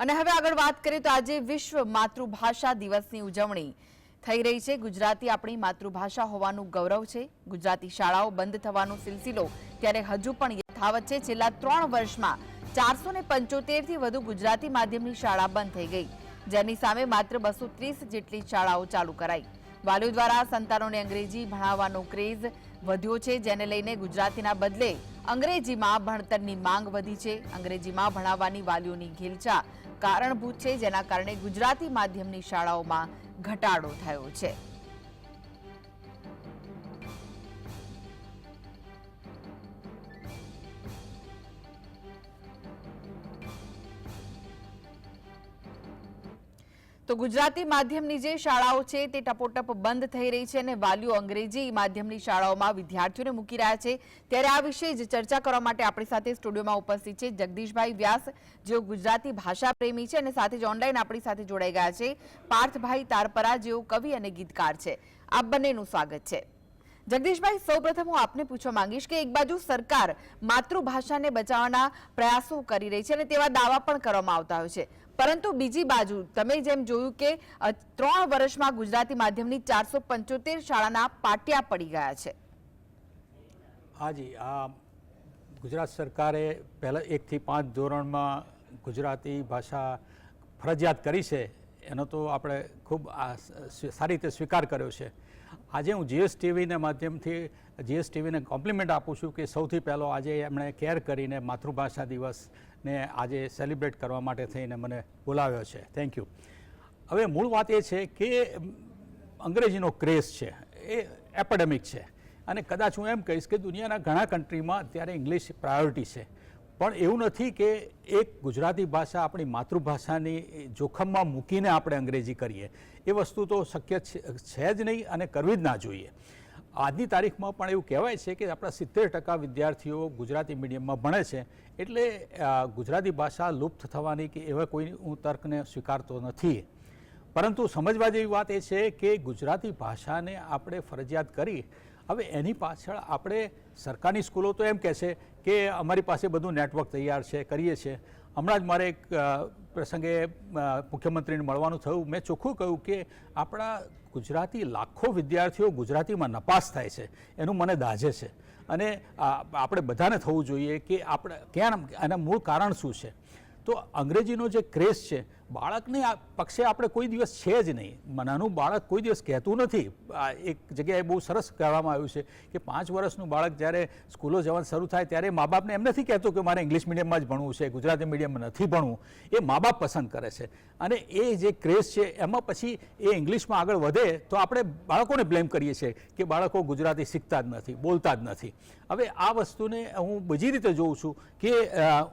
અને હવે આગળ વાત કરીએ તો આજે વિશ્વ માતૃભાષા દિવસની ઉજવણી થઈ રહી છે. ગુજરાતી આપણી માતૃભાષા હોવાનું ગૌરવ છે. ગુજરાતી શાળાઓ બંધ થવાનો સિલસિલો ત્યારે હજુ પણ યથાવત છે. છેલ્લા ત્રણ વર્ષમાં ચારસો ને પંચોતેરથી વધુ ગુજરાતી માધ્યમની શાળા બંધ થઈ ગઈ. જેની સામે માત્ર બસો ત્રીસ જેટલી શાળાઓ ચાલુ કરાઈ. વાલીઓ દ્વારા સંતાનોને અંગ્રેજી ભણાવવાનો ક્રેઝ વધ્યો છે, જેને લઈને ગુજરાતીના બદલે અંગ્રેજીમાં ભણતરની માંગ વધી છે. અંગ્રેજીમાં ભણાવવાની વાલીઓની ઘેલચા કારણભૂત છે, જેના કારણે ગુજરાતી માધ્યમની શાળાઓમાં ઘટાડો થયો છે. તો ગુજરાતી માધ્યમની જે શાળાઓ છે તે ટપોટપ બંધ થઈ રહી છે અને વાલીઓ અંગ્રેજી માધ્યમની શાળાઓમાં વિદ્યાર્થીઓને મૂકી રહ્યા છે. ત્યારે આ વિશે જ ચર્ચા કરવા માટે આપણી સાથે સ્ટુડિયોમાં ઉપસ્થિત છે જગદીશભાઈ વ્યાસ, જેઓ ગુજરાતી ભાષા પ્રેમી છે અને સાથે જ ઓનલાઈન આપણી સાથે જોડાઈ ગયા છે. પાર્થભાઈ તારપરા જેઓ કવિ અને ગીતકાર છે. આ બંનેનું સ્વાગત છે. જગદીશભાઈ, સૌપ્રથમ હું આપને પૂછવા માંગીશ કે એક બાજુ સરકાર માતૃભાષાને બચાવવાના પ્રયાસો કરી રહી છે અને તેવા દાવા પણ કરવામાં આવતા હોય છે. પરંતુ બીજી બાજુ તમે જેમ જોયું કે ત્રણ વર્ષમાં ગુજરાતી માધ્યમની ચારસો પંચોતેર શાળાના પાટિયા પડી ગયા છે. હાજી આ ગુજરાત સરકારે પહેલાં એકથી પાંચ ધોરણમાં ગુજરાતી ભાષા ફરજિયાત કરી છે, એનો તો આપણે ખૂબ સારી રીતે સ્વીકાર કર્યો છે. આજે હું જીએસટીવીના માધ્યમથી, જીએસટીવીને કોમ્પ્લિમેન્ટ આપું છું કે સૌથી પહેલો આજે એમણે કેર કરીને માતૃભાષા દિવસને આજે સેલિબ્રેટ કરવા માટે થઈને મને બોલાવ્યો છે. થેન્ક યુ હવે મૂળ વાત એ છે કે અંગ્રેજીનો ક્રેઝ છે, એ એપેડેમિક છે. અને કદાચ હું એમ કહીશ કે દુનિયાના ઘણા કન્ટ્રીમાં અત્યારે ઇંગ્લિશ પ્રાયોરિટી છે. પણ એવું નથી કે એક ગુજરાતી ભાષા આપણી માતૃભાષાની જોખમમાં મૂકીને આપણે અંગ્રેજી કરીએ. એ વસ્તુ તો શક્ય છે જ નહીં અને કરવી જ ના જોઈએ. આજની તારીખમાં પણ એવું કહેવાય છે કે આપણા સિત્તેર ટકા વિદ્યાર્થીઓ ગુજરાતી મીડિયમમાં ભણે છે, એટલે ગુજરાતી ભાષા લુપ્ત થવાની કે એવા કોઈ હું તર્કને સ્વીકારતો નથી. પરંતુ સમજવા જેવી વાત એ છે કે ગુજરાતી ભાષાને આપણે ફરજિયાત કરી, હવે એની પાછળ આપણે સરકારની સ્કૂલો તો એમ કહે છે કે અમારી પાસે બધું નેટવર્ક તૈયાર છે, કરીએ છીએ હમણાં જ મારે એક પ્રસંગે મુખ્યમંત્રીને મળવાનું થયું. મેં ચોખ્ખું કહ્યું કે આપણા ગુજરાતી લાખો વિદ્યાર્થીઓ ગુજરાતીમાં નપાસ થાય છે. એનું મને દાઝે છે. અને આપણે બધાને થવું જોઈએ કે આપણે ક્યાં એના મૂળ કારણ શું છે? તો અંગ્રેજીનો જે ક્રેઝ છે, બાળકને આ પક્ષે આપણે કોઈ દિવસ છે જ નહીં. નાનું બાળક કોઈ દિવસ કહેતું નથી. એક જગ્યાએ બહુ સરસ કહેવામાં આવ્યું છે કે પાંચ વર્ષનું બાળક જ્યારે સ્કૂલો જવાનું શરૂ થાય ત્યારે મા બાપને એમ નથી કહેતું કે મારે ઇંગ્લિશ મીડિયમમાં જ ભણવું છે, ગુજરાતી મીડિયમમાં નથી ભણવું. એ મા બાપ પસંદ કરે છે. અને એ જે ક્રેઝ છે, એમાં પછી એ ઇંગ્લિશમાં આગળ વધે તો આપણે બાળકોને બ્લેમ કરીએ છીએ કે બાળકો ગુજરાતી શીખતા જ નથી, બોલતા જ નથી. હવે આ વસ્તુને હું બીજી રીતે જોઉં છું કે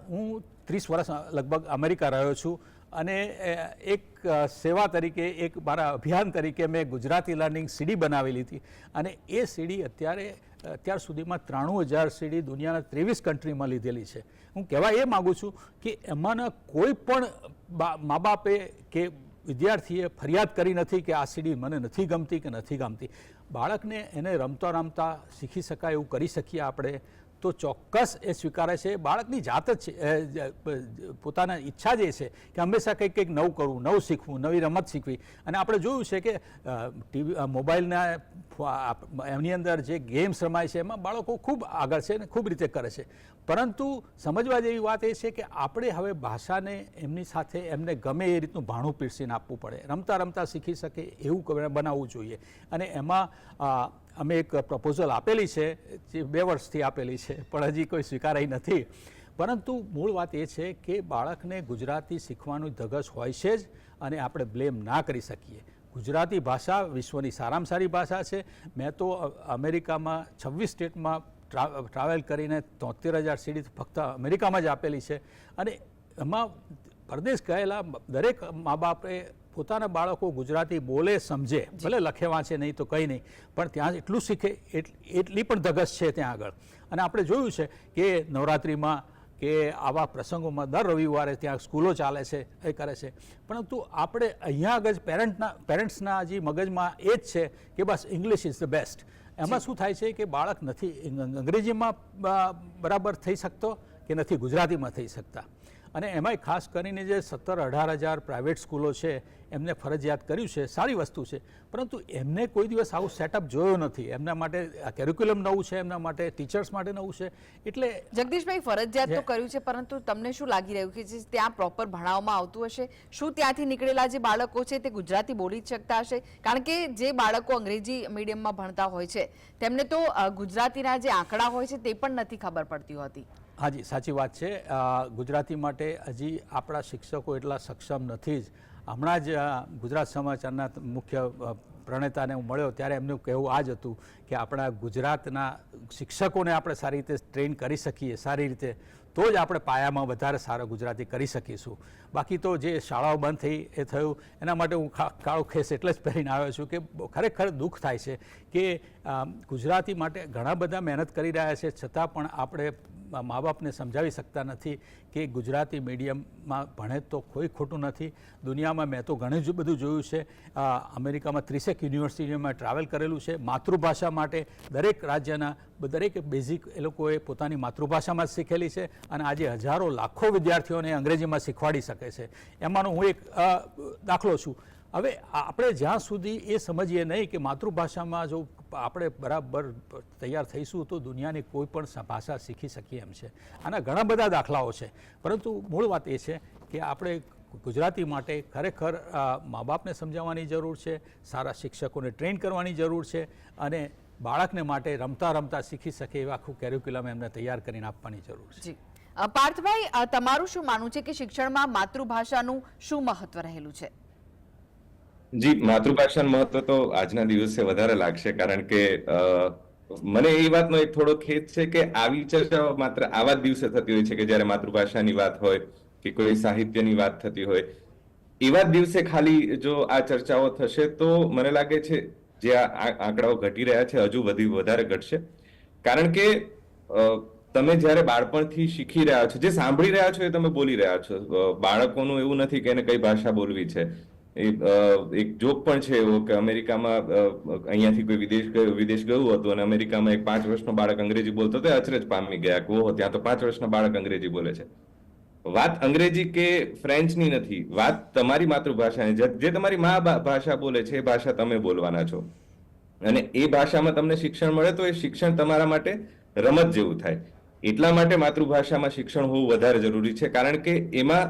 હું ત્રીસ વર્ષ લગભગ અમેરિકા રહ્યો છું અને એક સેવા તરીકે, એક મારા અભિયાન તરીકે મેં ગુજરાતી લર્નિંગ સીડી બનાવેલી હતી. અને એ સીડી અત્યારે, અત્યાર સુધીમાં ત્રાણું હજાર સીડી દુનિયાના ત્રેવીસ કન્ટ્રીમાં લીધેલી છે. હું કહેવા એ માગું છું કે એમાંના કોઈ પણ મા બાપે કે વિદ્યાર્થીએ ફરિયાદ કરી નથી કે આ સીડી મને નથી ગમતી કે નથી ગમતી. બાળકને એને રમતા રમતા શીખી શકાય એવું કરી શકીએ આપણે. તો ચોક્કસ એ સ્વીકારે છે. બાળકની જાત જ છે. પોતાના ઈચ્છા જે છે કે હંમેશા કંઈક કંઈક નવું કરવું, નવું શીખવું, નવી રમત શીખવી. અને આપણે જોયું છે કે ટીવી મોબાઈલના એમની અંદર જે ગેમ્સ રમાય છે, એમાં બાળકો ખૂબ આગળ છે અને ખૂબ રીતે કરે છે. પરંતુ સમજવા જેવી વાત એ છે કે આપણે હવે ભાષાને એમની સાથે એમને ગમે એ રીતનું ભાણું પીરસીને આપવું પડે. રમતા રમતા શીખી શકે એવું બનાવવું જોઈએ. અને એમાં અમે એક પ્રપોઝલ આપેલી છે, જે બે વર્ષથી આપેલી છે, પણ હજી કોઈ સ્વીકારાઈ નથી. પરંતુ મૂળ વાત એ છે કે બાળકને ગુજરાતી શીખવાનું ધગશ હોય છે જ અને આપણે બ્લેમ ના કરી શકીએ. ગુજરાતી ભાષા વિશ્વની સારામાં સારી ભાષા છે. મેં તો અમેરિકામાં છવ્વીસ સ્ટેટમાં ટ્રાવેલ કરીને તોતેર હજાર સીડી ફક્ત અમેરિકામાં જ આપેલી છે. અને એમાં પરદેશ ગયેલા દરેક મા બાપે પોતાના બાળકો ગુજરાતી બોલે સમજે. ભલે લખે વાંચે નહીં તો કંઈ નહીં. પણ ત્યાં એટલું શીખે એટ- એટલી પણ ધગસ છે ત્યાં આગળ. અને આપણે જોયું છે કે નવરાત્રિમાં કે આવા પ્રસંગોમાં દર રવિવારે ત્યાં સ્કૂલો ચાલે છે એ કરે છે. પરંતુ આપણે અહીંયા આગળ પેરેન્ટના પેરેન્ટ્સના જે મગજમાં એ જ છે કે બસ ઇંગ્લિશ ઇઝ ધ બેસ્ટ. એમાં શું થાય છે કે બાળક નથી અંગ્રેજીમાં બરાબર થઈ શકતો કે નથી ગુજરાતીમાં થઈ શકતા? અને એમાંય ખાસ કરીને જે સત્તર અઢાર હજાર પ્રાઇવેટ સ્કૂલો છે એમને ફરજિયાત કર્યું છે સારી વસ્તુ છે. પરંતુ એમને કોઈ દિવસ આવું સેટઅપ જોયો નથી. એમના માટે કેરિક્યુલમ નવું છે એમના માટે ટીચર્સ માટે નવું છે. એટલે જગદીશભાઈ ફરજિયાત તો કર્યું છે પરંતુ તમને શું લાગી રહ્યું કે જે ત્યાં પ્રોપર ભણાવવામાં આવતું હશે? શું ત્યાંથી નીકળેલા જે બાળકો છે તે ગુજરાતી બોલી જ શકતા હશે? કારણ કે જે બાળકો અંગ્રેજી મીડિયમમાં ભણતા હોય છે તેમને તો ગુજરાતીના જે આંકડા હોય છે તે પણ નથી ખબર પડતી હોતી. હાજી, સાચી વાત છે. ગુજરાતી માટે હજી આપણા શિક્ષકો એટલા સક્ષમ નથી જ. હમણાં જ ગુજરાત સમાચારના મુખ્ય પ્રણેતાને હું મળ્યો ત્યારે એમનું કહેવું આ જ હતું કે આપણા ગુજરાતના શિક્ષકોને આપણે સારી રીતે ટ્રેન કરી શકીએ, સારી રીતે, તો જ આપણે પાયામાં વધારે સારા ગુજરાતી કરી શકીશું. બાકી તો જે શાળાઓ બંધ થઈ, એ થયું, એના માટે હું કાળો ખેસ એટલે જ પહેરીને આવ્યો છું કે ખરેખર દુઃખ થાય છે કે ગુજરાતી માટે ઘણા બધા મહેનત કરી રહ્યા છે, છતાં પણ આપણે મા બાપને સમજાવી શકતા નથી કે ગુજરાતી મીડિયમમાં ભણે તો કોઈ ખોટું નથી. દુનિયામાં મેં તો ઘણું જ બધું જોયું છે. અમેરિકામાં ત્રીસેક યુનિવર્સિટીમાં ટ્રાવેલ કરેલું છે. માતૃભાષા માટે દરેક રાજ્યના દરેક બેઝિક એ લોકોએ પોતાની માતૃભાષામાં જ શીખેલી છે અને આજે હજારો લાખો વિદ્યાર્થીઓને અંગ્રેજીમાં શીખવાડી શકે છે. એમાંનો હું એક દાખલો છું. હવે આપણે જ્યાં સુધી એ સમજીએ નહીં કે માતૃભાષામાં જો આપણે બરાબર તૈયાર થઈશું તો દુનિયાની કોઈ પણ ભાષા શીખી શકીએ એમ છે. આના ઘણા બધા દાખલાઓ છે. પરંતુ મૂળ વાત એ છે કે આપણે ગુજરાતી માટે ખરેખર મા બાપને સમજાવવાની જરૂર છે, સારા શિક્ષકોને ટ્રેન કરવાની જરૂર છે અને બાળકને માટે રમતા રમતા શીખી શકે એવા આખું કેરિક્યુલમ એમને તૈયાર કરીને આપવાની જરૂર છે. પાર્થભાઈ તમારું શું માનવું છે કે શિક્ષણમાં માતૃભાષાનું શું મહત્વ રહેલું છે? જી, માતૃભાષાનું મહત્વ તો આજના દિવસે વધારે લાગશે, કારણ કે મને એ વાતનો એક થોડો ખેદ છે કે આવી ચર્ચાઓ માત્ર આવા જ દિવસે થતી હોય છે કે જ્યારે માતૃભાષાની વાત હોય કે કોઈ સાહિત્યની વાત થતી હોય. એવા દિવસે ખાલી જો આ ચર્ચાઓ થશે તો મને લાગે છે જે આ આંકડાઓ ઘટી રહ્યા છે, હજુ વધી વધારે ઘટશે. કારણ કે તમે જ્યારે બાળપણથી શીખી રહ્યા છો, જે સાંભળી રહ્યા છો એ તમે બોલી રહ્યા છો. બાળકોનું એવું નથી કે એને કઈ ભાષા બોલવી છે. એ એક જોક પણ છે એવો કે અમેરિકામાં અહીંયાથી કોઈ વિદેશ ગયું વિદેશ ગયું હતું અને અમેરિકામાં એક પાંચ વર્ષનો બાળક અંગ્રેજી બોલતો હતો અચરજ પામી ગયા, કે ત્યાં તો પાંચ વર્ષનો બાળક અંગ્રેજી બોલે છે. વાત અંગ્રેજી કે ફ્રેન્ચની નથી, વાત તમારી માતૃભાષાની જે તમારી મા ભાષા બોલે છે, એ ભાષા તમે બોલવાના છો. અને એ ભાષામાં તમને શિક્ષણ મળે તો એ શિક્ષણ તમારા માટે રમત જેવું થાય. એટલા માટે માતૃભાષામાં શિક્ષણ હોવું વધારે જરૂરી છે, કારણ કે એમાં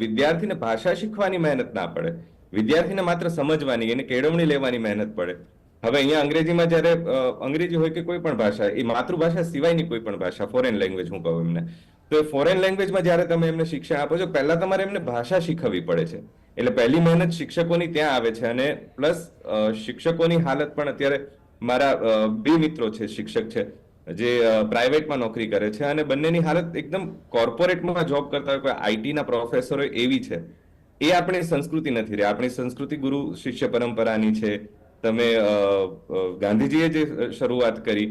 વિદ્યાર્થીને ભાષા શીખવાની મહેનત ના પડે. વિદ્યાર્થીને માત્ર સમજવાની એને કેળવણી લેવાની મહેનત પડે. હવે અહીંયા અંગ્રેજીમાં જ્યારે અંગ્રેજી હોય કે કોઈ પણ ભાષા, એ માતૃભાષા સિવાયની કોઈ પણ ભાષા ફોરેન લેંગ્વેજ હું કહું એમને. તો એ ફોરેન લેંગ્વેજમાં જ્યારે તમે એમને શિક્ષણ આપો છો, પહેલા તમારે એમને ભાષા શીખવવી પડે છે. એટલે પહેલી મહેનત શિક્ષકોની ત્યાં આવે છે અને પ્લસ શિક્ષકોની હાલત પણ અત્યારે મારા બે મિત્રો છે, શિક્ષક છે, જે પ્રાઇવેટમાં નોકરી કરે છે અને બંનેની હાલત એકદમ કોર્પોરેટમાં જોબ કરતા હોય, કોઈ આઈટીના પ્રોફેસરો એવી છે એ આપણી સંસ્કૃતિ નથી રહી આપણી સંસ્કૃતિ ગુરુ શિષ્ય પરંપરાની છે. તમે ગાંધીજીએ જે શરૂઆત કરી,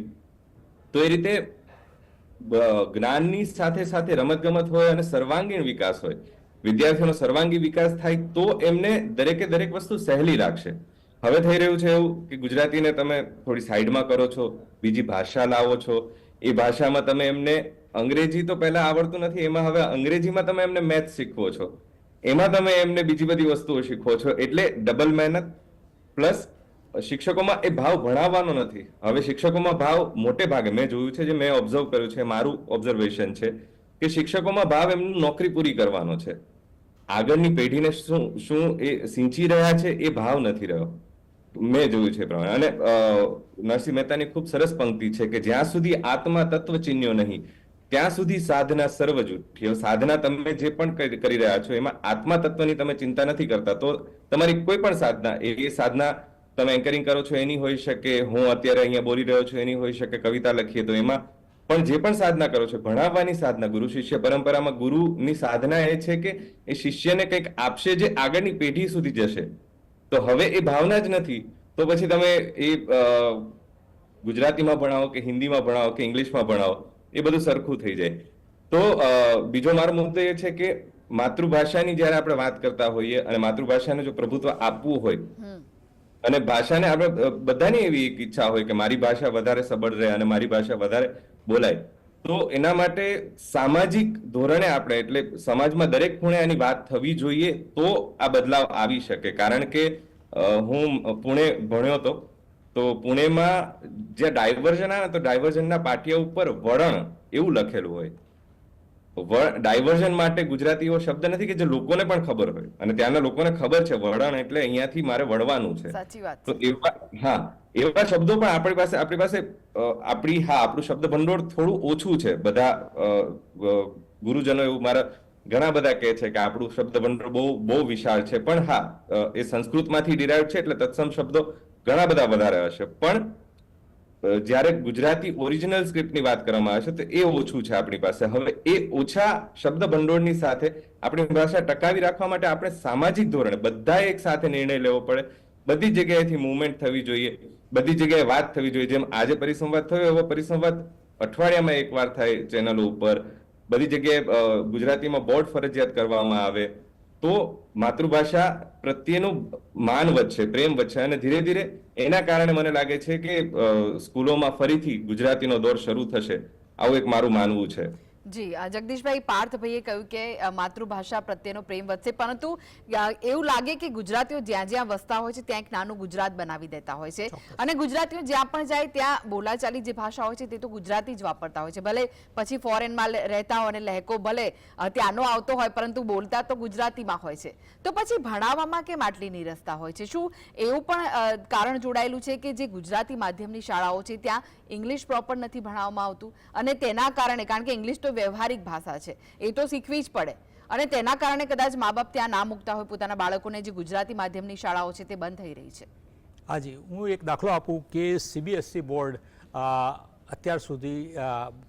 તો એ રીતે જ્ઞાનની સાથે સાથે રમતગમત હોય અને સર્વાંગીણ વિકાસ હોય. વિદ્યાર્થીઓનો સર્વાંગી વિકાસ થાય તો એમને દરેકે દરેક વસ્તુ સહેલી રાખશે. હવે થઈ રહ્યું છે એવું કે ગુજરાતીને તમે થોડી સાઈડમાં કરો છો, બીજી ભાષા લાવો છો. એ ભાષામાં તમે એમને અંગ્રેજી તો પહેલા આવડતું નથી, એમાં હવે અંગ્રેજીમાં તમે એમને મેથ શીખવો છો. એમાં તમે એમને બીજી બધી વસ્તુઓ શીખવો છો. એટલે ડબલ મહેનત પ્લસ શિક્ષકોમાં એ ભાવ ભણાવવાનો નથી. હવે શિક્ષકોમાં ભાવ મોટે ભાગે, મેં જોયું છે, જે મેં ઓબ્ઝર્વ કર્યું છે, મારું ઓબ્ઝર્વેશન છે, કે શિક્ષકોમાં ભાવ એમનું નોકરી પૂરી કરવાનો છે. આગળની પેઢીને શું શું એ સિંચી રહ્યા છે, એ ભાવ નથી રહ્યો. મેં જોયું છે પ્રમાણે. અને નરસિંહ મહેતાની ખૂબ સરસ પંક્તિ છે કે જ્યાં સુધી આત્મા તત્વ ચિહ્ન્યો નહીં ત્યાં સુધી સાધના સર્વ જૂઠી સાધના તમે જે પણ કરી રહ્યા છો, એમાં આત્મા તત્વની તમે ચિંતા નથી કરતા. તો તમારી કોઈ પણ સાધના, એ સાધના તમે એન્કરિંગ કરો છો, એની હોઈ શકે, હું અત્યારે અહીંયા બોલી રહ્યો છું, એની હોઈ શકે, કવિતા લખીએ તો એમાં. પણ જે પણ સાધના કરો છો, ભણાવવાની સાધના, ગુરુ શિષ્ય પરંપરામાં ગુરુની સાધના એ છે કે એ શિષ્યને કંઈક આપશે જે આગળની પેઢી સુધી જશે. તો હવે એ ભાવના જ નથી. તો પછી તમે એ ગુજરાતીમાં ભણાવો કે હિન્દીમાં ભણાવો કે ઇંગ્લિશમાં ભણાવો? એ બધું સરખું થઈ જાય. તો બીજો મારો મુદ્દો એ છે કે માતૃભાષાની જ્યારે આપણે વાત કરતા હોઈએ અને માતૃભાષાને જો પ્રભુત્વ આપવું હોય અને ભાષાને આપણે બધાની એવી એક ઈચ્છા હોય કે મારી ભાષા વધારે સબળ રહે અને મારી ભાષા વધારે બોલાય તો એના માટે સામાજિક ધોરણે આપણે એટલે સમાજમાં દરેક ખૂણે આની વાત થવી જોઈએ તો આ બદલાવ આવી શકે. કારણ કે હું પુણે ભણ્યો હતો તો પુણેમાં જે ડાયવર્ઝન આવે તો ડાયવર્ઝનના પાટિયા ઉપર વળણ એવું લખેલું હોય. ડાયવર્ઝન માટે ગુજરાતી એવો શબ્દ નથી કે જે લોકોને પણ ખબર હોય. અને ત્યાંના લોકોને ખબર છે વળણ એટલે અહીંયાથી મારે વળવાનું છે. તો એવા હા એવા શબ્દો પણ આપણી પાસે આપણી પાસે આપણી હા આપણું શબ્દ ભંડોળ થોડું ઓછું છે. બધા ગુરુજનો એવું મારા ઘણા બધા કહે છે કે આપણું શબ્દ ભંડોળ બહુ બહુ વિશાળ છે. પણ હા એ સંસ્કૃતમાંથી ડિરાઈવ છે એટલે તત્સમ શબ્દો ઘણા બધા વધારે હશે. પણ જ્યારે ગુજરાતી ઓરિજિનલ સ્ક્રિપ્ટની વાત કરવામાં આવે છે, તો એ ઓછું છે આપણી પાસે. હવે એ ઓછા શબ્દ ભંડોળની સાથે આપણી ભાષા ટકાવી રાખવા માટે આપણે સામાજિક ધોરણે બધાએ એક સાથે નિર્ણય લેવો પડે. બધી જગ્યાએથી મુવમેન્ટ થવી જોઈએ. બધી જગ્યાએ વાત થવી જોઈએ. જેમ આજે પરિસંવાદ થયો, એવો પરિસંવાદ અઠવાડિયામાં એકવાર થાય ચેનલો ઉપર. બધી જગ્યાએ ગુજરાતીમાં બોર્ડ ફરજિયાત કરવામાં આવે. તો માતૃભાષા પ્રત્યેનું માન વધશે, પ્રેમ વધશે અને ધીરે ધીરે એના કારણે મને લાગે છે કે સ્કૂલોમાં ફરીથી ગુજરાતીનો દોર શરૂ થશે. આવું એક મારું માનવું છે. જી જગદીશભાઈ પાર્થભાઈએ કહ્યું કે માતૃભાષા પ્રત્યેનો પ્રેમ વધશે પરંતુ એવું લાગે કે ગુજરાતીઓ જ્યાં જ્યાં વસતા હોય છે ત્યાં એક નાનું ગુજરાત બનાવી દેતા હોય છે. અને ગુજરાતીઓ જ્યાં પણ જાય ત્યાં બોલાચાલી જે ભાષા હોય છે તે તો ગુજરાતી જ વાપરતા હોય છે. ભલે પછી ફોરેનમાં રહેતા હોય અને લહેકો ભલે ત્યાંનો આવતો હોય પરંતુ બોલતા તો ગુજરાતીમાં હોય છે. તો પછી ભણાવવામાં કેમ આટલી નિરસતા હોય છે? શું એવું પણ કારણ જોડાયેલું છે કે જે ગુજરાતી માધ્યમની શાળાઓ છે ત્યાં ઇંગ્લિશ પ્રોપર નથી ભણાવવામાં આવતું? અને તેના કારણે કારણ કે ઇંગ્લિશ તો વ્યવહારિક ભાષા છે. એ તો શીખવી જ પડે. અને તેના કારણે કદાચ મા બાપ ત્યાં ના મૂકતા હોય, પોતાના બાળકોને જે ગુજરાતી માધ્યમની શાળાઓ છે તે બંધ થઈ રહી છે. હાજી, હું એક દાખલો આપું કે સીબીએસસી બોર્ડ અત્યાર સુધી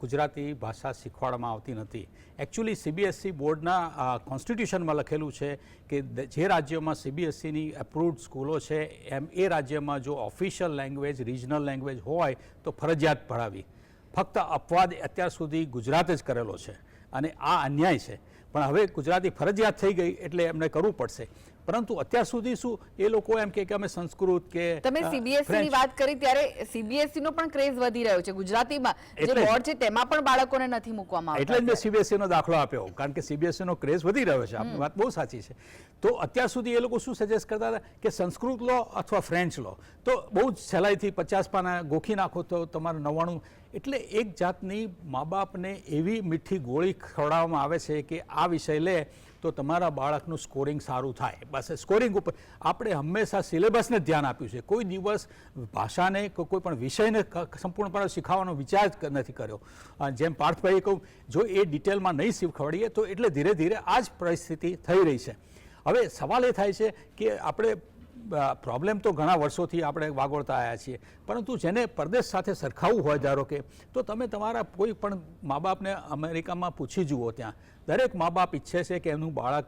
ગુજરાતી ભાષા શીખવાડવામાં આવતી નથી. એકચ્યુઅલી સીબીએસસી બોર્ડના કોન્સ્ટિટ્યુશનમાં લખેલું છે કે જે રાજ્યોમાં સીબીએસઈની એપ્રુવડ સ્કૂલો છે, એમ એ રાજ્યમાં જો ઓફિશિયલ લેંગ્વેજ રિજનલ લેંગ્વેજ હોય, તો ફરજિયાત ભણાવી. ફક્ત અપવાદ અત્યાર સુધી ગુજરાત જ કરેલો છે. અને આ અન્યાય છે. પણ હવે ગુજરાતી ફરજિયાત થઈ ગઈ એટલે એમને કરવું પડશે. પરંતુ અત્યાર સુધી શું એ લોકો એમ કે અમે સંસ્કૃત કે તમે સીબીએસસી ની વાત કરી ત્યારે સીબીએસસી નો પણ ક્રેઝ વધી રહ્યો છે. ગુજરાતીમાં જે બોર્ડ છે તેમાં પણ બાળકોને નથી મૂકવામાં એટલે જ મેં સીબીએસસી નો દાખલો આપ્યો કારણ કે સીબીએસસી નો ક્રેઝ વધી રહ્યો છે. આપની વાત બહુ સાચી છે. તો અત્યાર સુધી એ લોકો શું સજેસ્ટ કરતા હતા કે સંસ્કૃત લો અથવા ફ્રેન્ચ લો. તો બહુ જ સહેલાઈથી પચાસ પાના ગોખી નાખો તો તમારે નવ્વાણું. એટલે એક જાતની મા બાપને એવી મીઠી ગોળી ખવડાવવામાં આવે છે કે આ વિષય લે તો તમારા બાળકનું સ્કોરિંગ સારું થાય. બસ સ્કોરિંગ ઉપર આપણે હંમેશા સિલેબસને ધ્યાન આપ્યું છે. કોઈ દિવસ ભાષાને કોઈ પણ વિષયને સંપૂર્ણપણે શીખવાનો વિચાર જ નથી કર્યો. જેમ પાર્થભાઈએ કહું જો એ ડિટેલમાં નહીં શીખવાડીએ તો એટલે ધીરે ધીરે આ જ પરિસ્થિતિ થઈ રહી છે. હવે સવાલ એ થાય છે કે આપણે પ્રોબ્લેમ તો ઘણા વર્ષોથી આપણે વાગોળતા આવ્યા છીએ. પરંતુ જેને પરદેશ સાથે સરખાવવું હોય, ધારો કે, તો તમે તમારા કોઈ પણ મા બાપને અમેરિકામાં પૂછી જુઓ ત્યાં. દરેક મા બાપ ઈચ્છે છે કે એમનું બાળક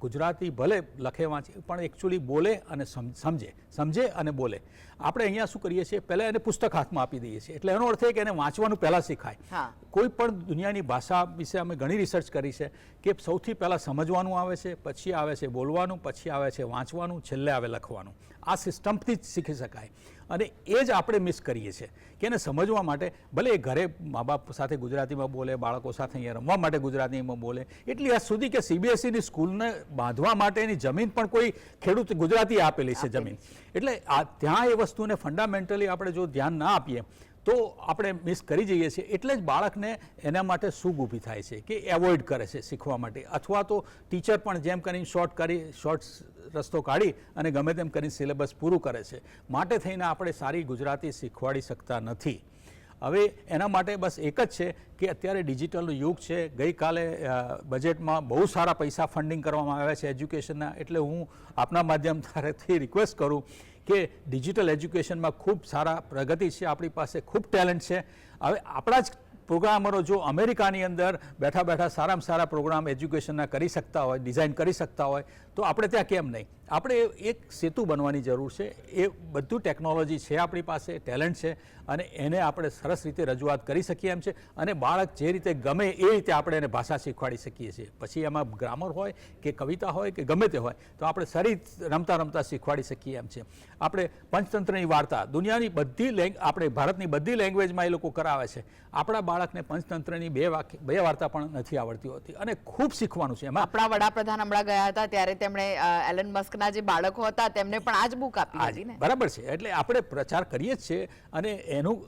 ગુજરાતી ભલે લખે વાંચે પણ એકચ્યુઅલી બોલે અને સમ- સમજે. સમજે અને બોલે. આપણે અહીંયા શું કરીએ છીએ? પહેલાં એને પુસ્તક હાથમાં આપી દઈએ છીએ. એટલે એનો અર્થ એ કે એને વાંચવાનું પહેલાં શીખાય. કોઈ પણ દુનિયાની ભાષા વિશે અમે ઘણી રિસર્ચ કરી છે કે સૌથી પહેલાં સમજવાનું આવે છે પછી આવે છે બોલવાનું પછી આવે છે વાંચવાનું છેલ્લે આવે લખવાનું. આ સિસ્ટમથી જ શીખી શકાય. અને એ જ આપણે મિસ કરીએ છીએ કે એને સમજવા માટે ભલે એ ઘરે મા બાપ સાથે ગુજરાતીમાં બોલે બાળકો સાથે અહીંયા રમવા માટે ગુજરાતીમાં બોલે એટલી હદ સુધી કે સીબીએસઈની સ્કૂલને બાંધવા માટેની જમીન પણ કોઈ ખેડૂત ગુજરાતી આપેલી છે જમીન. એટલે આ ત્યાં એ વસ્તુને ફંડામેન્ટલી આપણે જો ધ્યાન ના આપીએ તો આપણે મિસ કરી જઈએ છીએ. એટલે જ બાળકને એના માટે સુગ ઊભી થાય છે કે એવોઇડ કરે છે શીખવા માટે. અથવા તો ટીચર પણ જેમ કરીને શોર્ટ કરી શોર્ટ રસ્તો કાઢી અને ગમે તેમ કરીને સિલેબસ પૂરું કરે છે. માટે થઈને આપણે સારી ગુજરાતી શીખવાડી શકતા નથી. હવે એના માટે બસ એક જ છે કે અત્યારે ડિજિટલનું યુગ છે. ગઈકાલે બજેટમાં બહુ સારા પૈસા ફંડિંગ કરવામાં આવ્યા છે એજ્યુકેશનના એટલે હું આપના માધ્યમ દ્વારાથી રિક્વેસ્ટ કરું કે ડિજિટલ એજ્યુકેશનમાં ખૂબ સારા પ્રગતિ છે, આપણી પાસે ખૂબ ટેલેન્ટ છે. હવે આપણા જ પ્રોગ્રામરો જો અમેરિકાની અંદર બેઠા બેઠા સારામાં સારા પ્રોગ્રામ એજ્યુકેશનના કરી શકતા હોય, ડિઝાઇન કરી શકતા હોય તો આપણે ત્યાં કેમ નહીં? આપણે એક સેતુ બનવાની જરૂર છે. એ બધું ટેકનોલોજી છે આપણી પાસે, ટેલેન્ટ છે અને એને આપણે સરસ રીતે રજૂઆત કરી શકીએ એમ છે અને બાળક જે રીતે ગમે એ રીતે આપણે એને ભાષા શીખવાડી શકીએ છીએ. પછી એમાં ગ્રામર હોય કે કવિતા હોય કે ગમે તે હોય, તો આપણે સરી રમતા રમતા શીખવાડી શકીએ એમ છે. આપણે પંચતંત્રની વાર્તા, દુનિયાની બધી લેંગ, આપણે ભારતની બધી લેંગ્વેજમાં એ લોકો કરાવે છે. આપણા બાળકને પંચતંત્રની બે વાક્ય બે વાર્તા પણ નથી આવડતી હોતી અને ખૂબ શીખવાનું છે એમાં. આપણા વડાપ્રધાન હમણાં ગયા હતા ત્યારે તેમણે એલન મસ્કના જે બાળકો હતા તેમને પણ આ જ બુક આપી હતી ને? બરાબર છે. એટલે આપણે પ્રચાર કરીએ જ છીએ અને એનું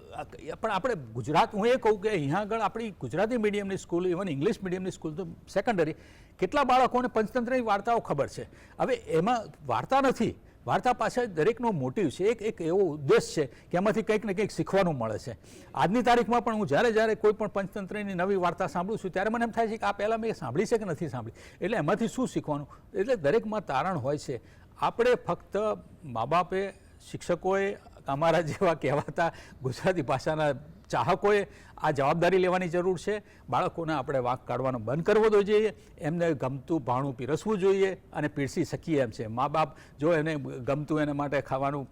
પણ આપણે ગુજરાત હું એ કહું કે અહીંયા આગળ આપણી ગુજરાતી મીડિયમની સ્કૂલ ઇવન ઇંગ્લિશ મીડિયમની સ્કૂલ તો સેકન્ડરી કેટલા બાળકોને પંચતંત્રની વાર્તાઓ ખબર છે. હવે એમાં વાર્તા નથી. વાર્તા પાછળ દરેકનો મોટિવ છે, એક એક એવો ઉદ્દેશ છે કે એમાંથી કંઈક ને કંઈક શીખવાનું મળે છે. આજની તારીખમાં પણ હું જ્યારે જ્યારે કોઈ પણ પંચતંત્રની નવી વાર્તા સાંભળું છું, ત્યારે મને એમ થાય છે કે આ પહેલાં મેં સાંભળી છે કે નથી સાંભળી? એટલે એમાંથી શું શીખવાનું? એટલે દરેકમાં તારણ હોય છે. આપણે ફક્ત મા બાપે શિક્ષકોએ, અમારા જેવા કહેવાતા ગુજરાતી ભાષાના ચાહકોએ આ જવાબદારી લેવાની જરૂર છે. બાળકોને આપણે વાંક કાઢવાનો બંધ કરવો તો જોઈએ, એમને ગમતું ભાણું પીરસવું જોઈએ અને પીરસી શકીએ એમ છે. મા બાપ જો એને ગમતું એને માટે ખાવાનું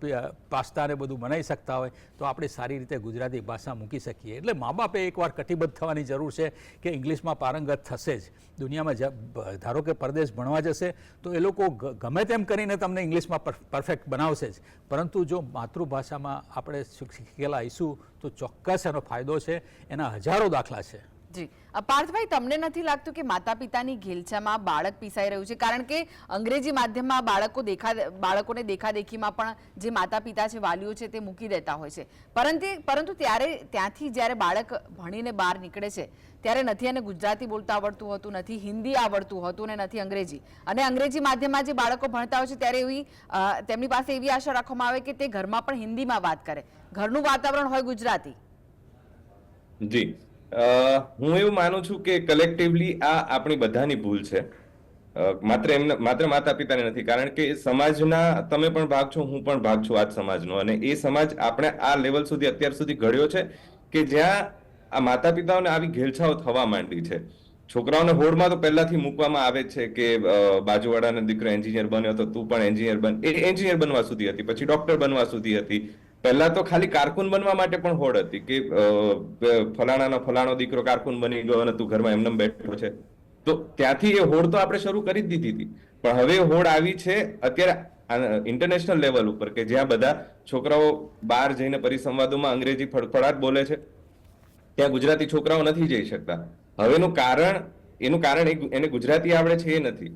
પાસ્તા ને બધું બનાવી શકતા હોય, તો આપણે સારી રીતે ગુજરાતી ભાષા મૂકી શકીએ. એટલે મા બાપે એકવાર કટિબદ્ધ થવાની જરૂર છે કે ઇંગ્લિશમાં પારંગત થશે જ. દુનિયામાં ધારો કે પરદેશ ભણવા જશે, તો એ લોકો ગમે તેમ કરીને તમને ઇંગ્લિશમાં પરફેક્ટ બનાવશે જ. પરંતુ જો માતૃભાષામાં આપણે શીખ- શીખેલા આવીશું તો ચોક્કસ એનો ફાયદો છે. એના હજારો દાખલા છે. જી. પાર્થભાઈ, તમને નથી લાગતું કે માતા પિતાની ઘેલછામાં બાળક પીસાઈ રહ્યું છે? કારણ કે અંગ્રેજી માધ્યમમાં બાળકો દેખા, બાળકોને દેખાદેખીમાં પણ જે માતા પિતા છે, વાલીઓ છે, તે મૂકી દેતા હોય છે. પરંતુ પરંતુ ત્યારે, ત્યાંથી જ્યારે બાળક ભણીને બહાર નીકળે છે, ત્યારે નથી એને ગુજરાતી બોલતા આવડતું હતું, નથી હિન્દી આવડતું હતું ને નથી અંગ્રેજી. અને અંગ્રેજી માધ્યમમાં જે બાળકો ભણતા હોય છે, ત્યારે એવી તેમની પાસે એવી આશા રાખવામાં આવે કે તે ઘરમાં પણ હિન્દીમાં વાત કરે. ઘરનું વાતાવરણ હોય ગુજરાતી. જી. હું એવું માનું છું કે કલેક્ટિવલી આ આપણી બધાની ભૂલ છે. માત્ર એમને માત્ર માતા પિતાની નથી, કારણ કે સમાજના તમે પણ ભાગ છો, હું પણ ભાગ છું આ સમાજનો. અને એ સમાજ આપણે આ લેવલ સુધી, અત્યાર સુધી ઘડ્યો છે કે જ્યાં આ માતા પિતાઓને આવી ઘેલછાઓ થવા માંડી છે. છોકરાઓને હોડમાં તો પહેલાથી મૂકવામાં આવે છે કે બાજુવાળાનો દીકરો એન્જિનિયર બન્યો તો તું પણ એન્જિનિયર બન. એ એન્જિનિયર બનવા સુધી હતી, પછી ડોક્ટર બનવા સુધી હતી. પહેલા તો ખાલી કારકુન બનવા માટે પણ હોડ હતી કે ફલાણાનો ફલાણો દીકરો કારકુન બની ગયો અને તું ઘરમાં એમને બેઠો છે. તો ત્યાંથી એ હોડ તો આપણે શરૂ કરી જ દીધી હતી. પણ હવે હોડ આવી છે અત્યારે ઇન્ટરનેશનલ લેવલ ઉપર કે જ્યાં બધા છોકરાઓ બહાર જઈને પરિસંવાદોમાં અંગ્રેજી ફડફડાટ બોલે છે. ત્યાં ગુજરાતી છોકરાઓ નથી જઈ શકતા. હવેનું કારણ, એનું કારણ એને ગુજરાતી આવડે છે એ નથી.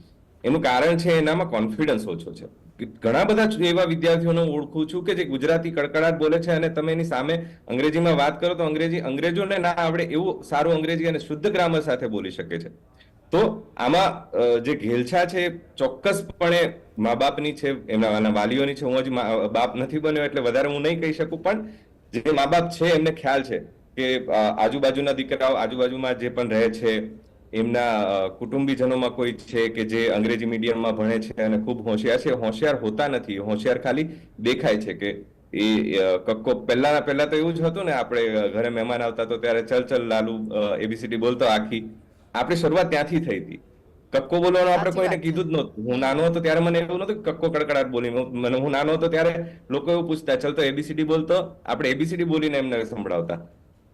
એનું કારણ છે એનામાં કોન્ફિડન્સ ઓછો છે. ઘણા બધા એવા વિદ્યાર્થીઓને ઓળખું છું કે જે ગુજરાતી કડકડાટ બોલે છે અને તમે એની સામે અંગ્રેજીમાં વાત કરો તો અંગ્રેજી, અંગ્રેજોને ના આવડે એવું સારું અંગ્રેજી અને શુદ્ધ ગ્રામર સાથે બોલી શકે છે. તો આમાં જે ઘેલછા છે ચોક્કસપણે મા બાપની છે, એમના વાલીઓની છે. હું હજી બાપ નથી બન્યો એટલે વધારે હું નહીં કહી શકું, પણ જે મા બાપ છે એમને ખ્યાલ છે કે આજુબાજુના દીકરાઓ, આજુબાજુમાં જે પણ રહે છે એમના કુટુંબીજનોમાં કોઈ છે કે જે અંગ્રેજી મીડિયમમાં ભણે છે અને ખૂબ હોશિયાર છે? હોશિયાર હોતા નથી. હોશિયાર ખાલી દેખાય છે કે એ કક્કો પહેલાના પહેલા તો એવું જ હતું ને આપણે ઘરે મહેમાન આવતા તો ત્યારે ચલ ચલ લાલુ એબીસીડી બોલતો આખી. આપણી શરૂઆત ત્યાંથી થઈ હતી. કક્કો બોલવાનું આપણે કોઈને કીધું જ નહોતું. હું નાનો હતો ત્યારે મને એવું નતું કે કક્કો કડકડાટ બોલી. મને હું નાનો હતો ત્યારે લોકો એવું પૂછતા ચલ તો એબીસીડી બોલતો. આપણે એબીસીડી બોલીને એમને સંભળાવતા.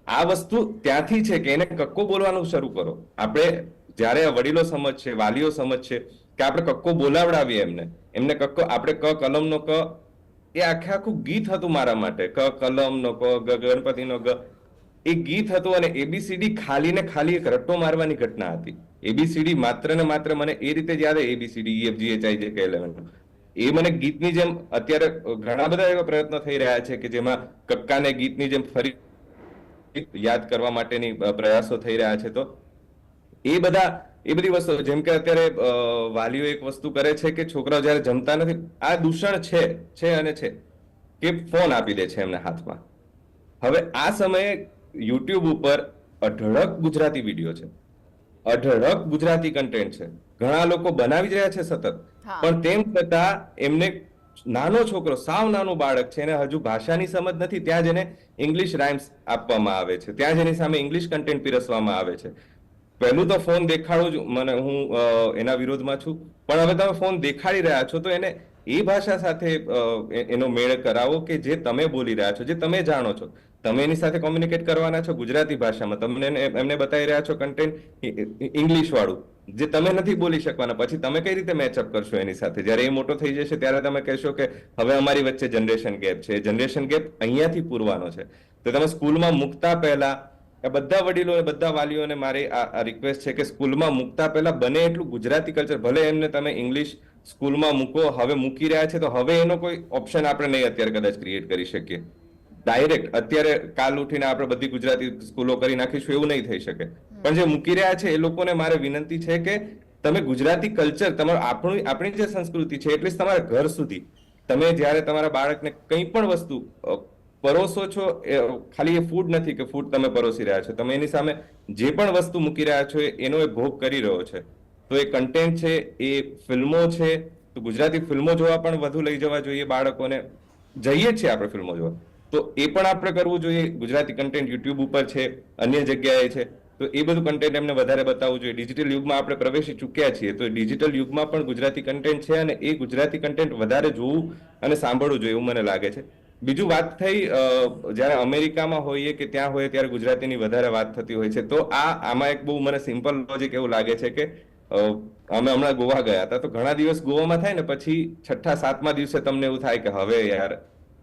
આ વસ્તુ ત્યાંથી છે કે એને કક્કો બોલવાનું શરૂ કરો. આપણે જ્યારે વડીલો સમજ છે, વાલીઓ સમજ છે કે આપણે કક્કો બોલાવડાવીએ એમને એમને કક્કો, આપણે ક કલમનો ક, એ આખે આખું ગીત હતું મારા માટે. ક કલમનો ક, ગ ગણપતિનો ગ. એ ગીત હતું અને એબીસીડી ખાલી ને ખાલી એક રટ્ટો મારવાની ઘટના હતી. એબીસીડી માત્ર ને માત્ર મને એ રીતે જ યાદ એબીસીડી એફ એચ આઈ જે કે ઇલેવન એ મને ગીતની જેમ અત્યારે ઘણા બધા એવા પ્રયત્નો થઈ રહ્યા છે કે જેમાં કક્કાને ગીતની જેમ ફરી યાદ કરવા માટેની પ્રયાસો થઈ રહ્યા છે તો? એ બધા એ બધી વસ્તુ જેમ કે અત્યારે વાલીઓ એક વસ્તુ કરે છે કે છોકરાઓ જ્યારે જમતા નથી આ દૂષણ છે છે અને છે કે ફોન આપી દે છે એમને હાથમાં. હવે આ સમયે યુટ્યુબ ઉપર અઢળક ગુજરાતી વીડિયો છે. અઢળક ગુજરાતી કન્ટેન્ટ છે. ઘણા લોકો બનાવી જ રહ્યા છે સતત. પણ તેમ છતાં એમને નાનો છોકરો, સાવ નાનું બાળક છે, એને હજુ ભાષાની સમજ નથી, ત્યાં જ એને ઇંગ્લિશ રાઇમ્સ આપવામાં આવે છે. ત્યાં જ એની સામે ઇંગ્લિશ કન્ટેન્ટ પીરસવામાં આવે છે. પહેલું તો ફોન દેખાડો જ, મને હું એના વિરોધમાં છું. પણ હવે તમે ફોન દેખાડી રહ્યા છો, તો એને એ ભાષા સાથે એનો મેળ કરાવો કે જે તમે બોલી રહ્યા છો, જે તમે જાણો છો. તમે એની સાથે કોમ્યુનિકેટ કરવાના છો ગુજરાતી ભાષામાં. તમને એમને બતાવી રહ્યા છો કન્ટેન્ટ ઇંગ્લિશ વાળું. જે તમે નથી બોલી શકવાના, પછી તમે કઈ રીતે મેચઅપ કરશો એની સાથે? જ્યારે એ મોટો થઈ જશે, ત્યારે તમે કહેશો કે હવે અમારી વચ્ચે જનરેશન ગેપ છે. જનરેશન ગેપ અહીંયાથી પૂરવાનો છે. તો તમે સ્કૂલમાં મૂકતા પહેલા બધા વડીલો એ બધા વાલીઓને મારી આ રિક્વેસ્ટ છે કે સ્કૂલમાં મૂકતા પહેલા બને એટલું ગુજરાતી કલ્ચર ભલે એમને તમે ઇંગ્લિશ સ્કૂલમાં મૂકો, હવે મૂકી રહ્યા છે, તો હવે એનો કોઈ ઓપ્શન આપણે નહીં અત્યારે કદાચ ક્રિએટ કરી શકીએ. ડાયરેક્ટ અત્યારે કાલ ઉઠીને આપણે બધી ગુજરાતી સ્કૂલો કરી નાખીશું, એવું નહીં થઈ શકે. પણ જે મૂકી રહ્યા છે, એ લોકોને મારે વિનંતી છે કે તમે ગુજરાતી કલ્ચર, તમારું આપણું, આપણી જે સંસ્કૃતિ છે, એટલીસ્ટ તમારા ઘર સુધી, તમે જ્યારે તમારા બાળકને કંઈ પણ વસ્તુ પરોસો છો, એ, ખાલી એ ફૂડ નથી કે ફૂડ તમે પરોસી રહ્યા છો. તમે એની સામે જે પણ વસ્તુ મૂકી રહ્યા છો, એનો એ ભોગ કરી રહ્યો છે. તો એ કન્ટેન્ટ છે, એ ફિલ્મો છે, તો ગુજરાતી ફિલ્મો જોવા પણ વધુ લઈ જવા જોઈએ બાળકોને. જઈએ છીએ આપણે ફિલ્મો જોવા. તો એ પણ આપણે કરવું જોઈએ. ગુજરાતી કન્ટેન્ટ યુટ્યુબ ઉપર છે, અન્ય જગ્યાએ છે. તો એ બધું કન્ટેન્ટ એમને વધારે બતાવવું જોઈએ. ડિજિટલ યુગમાં આપણે પ્રવેશી ચૂક્યા છીએ. તો ડિજિટલ યુગમાં પણ ગુજરાતી કન્ટેન્ટ છે અને એ ગુજરાતી કન્ટેન્ટ વધારે જોવું અને સાંભળવું જોઈએ એવું મને લાગે છે. બીજું વાત થઈ જ્યારે અમેરિકામાં હોઈએ કે ત્યાં હોઈએ ત્યારે ગુજરાતીની વધારે વાત થતી હોય છે. તો આ, આમાં એક બહુ મને સિમ્પલ લોજિક એવું લાગે છે કે અમે હમણાં ગોવા ગયા હતા. તો ઘણા દિવસ ગોવામાં થાય ને પછી છઠ્ઠા, સાતમા દિવસે તમને એવું થાય કે, હવે યાર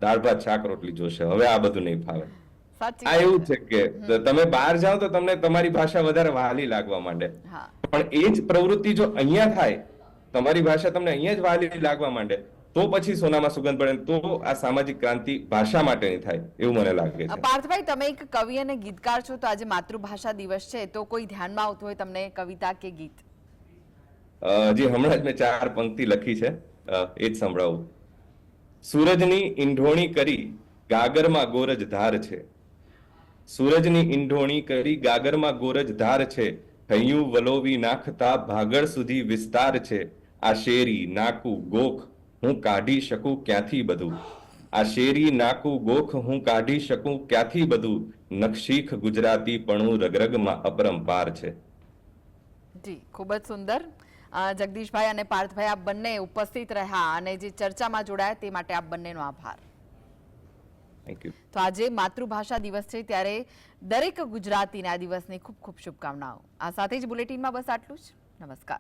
દાળ ભાત શાક રોટલી જોશે. હવે આ બધું નહીં ફાવે. આ એવું છે. કે તમે બહાર જાઓ તો તમને તમારી ભાષા વધારે વહાલી લાગવા માંડે. પણ એ જ પ્રવૃત્તિ જો અહીંયા થાય તમારી ભાષા તમને અહીંયા જ વહાલી લાગવા માંડે તો પછી સોનામાં સુગંધ પડે તો આ સામાજિક ક્રાંતિ ભાષા માટેની થાય એવું મને લાગે છે. પાર્થભાઈ તમે એક કવિ અને ગીતકાર છો તો આજે માતૃભાષા દિવસ છે તો કોઈ ધ્યાનમાં આવતું હોય તમને કવિતા કે ગીત? જી હમણાં જ મેં ચાર પંક્તિ લખી છે. એ જ સંભળાવું. સૂરજની ઈંઢોણી કરી ગાગરમાં ગોરજ ધાર છે. સૂરજની ઈંઢોણી કરી ગાગરમાં ગોરજ ધાર છે. હૈયું વલોવી નાખતા ભાગળ સુધી વિસ્તાર છે. આ શેરી નાકુ ગોખ હું કાઢી શકું ક્યાંથી બધું? આ શેરી નાકુ ગોખ હું કાઢી શકું ક્યાંથી બધું? નકશીખ ગુજરાતી પણ રગરગમાં અપરંપાર છે. જી, ખૂબ જ સુંદર. જગદીશભાઈ અને પાર્થભાઈ આપ બંને ઉપસ્થિત રહ્યા અને જે ચર્ચામાં જોડાયા તે માટે આપ બંનેનો આભાર. તો આજે માતૃભાષા દિવસ છે ત્યારે દરેક ગુજરાતીને આ દિવસની ખૂબ ખૂબ શુભકામનાઓ. આ સાથે જ બુલેટિનમાં બસ આટલું જ. નમસ્કાર.